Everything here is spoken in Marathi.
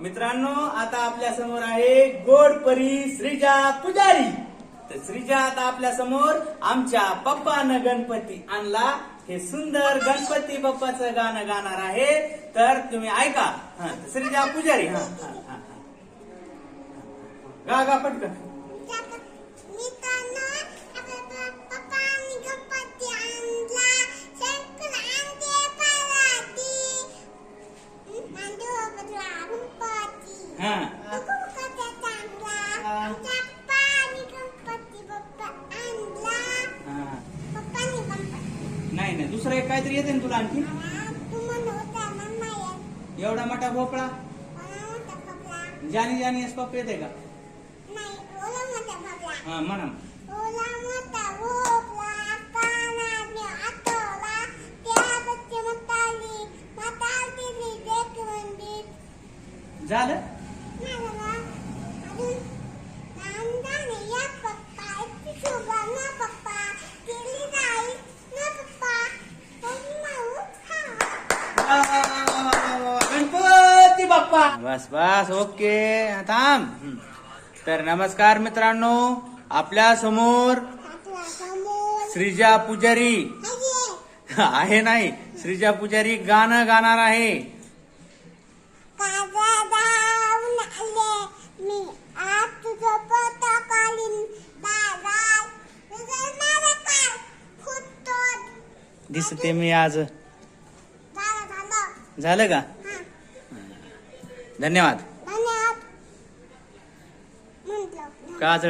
मित्रांनो आता आपल्यासमोर आहे गोड परी श्रीजा पुजारी. तर श्रीजा आता आपल्यासमोर आमच्या पप्पानं गणपती आणला. हे सुंदर गणपती बाप्पाचं गाणं गाणार आहे. तर तुम्ही ऐका. हा श्रीजा पुजारी. हा हा, हा. गा गा पटकन. नाही नाही दुसरं एक काहीतरी येते ना तुला आणखी? एवढा मोठा भोपळा? जानी जानी एस पप्पा येते का? हा म्हणा झालं? गणपती बाप्पा. बस बस ओके. थांब. तर नमस्कार मित्रांनो आपल्यासमोर श्रीजा पुजारी. आहे नाही श्रीजा पुजारी गाणं गाणार आहे. दिसते मी आज. झालं का? हा धन्यवाद. काजळ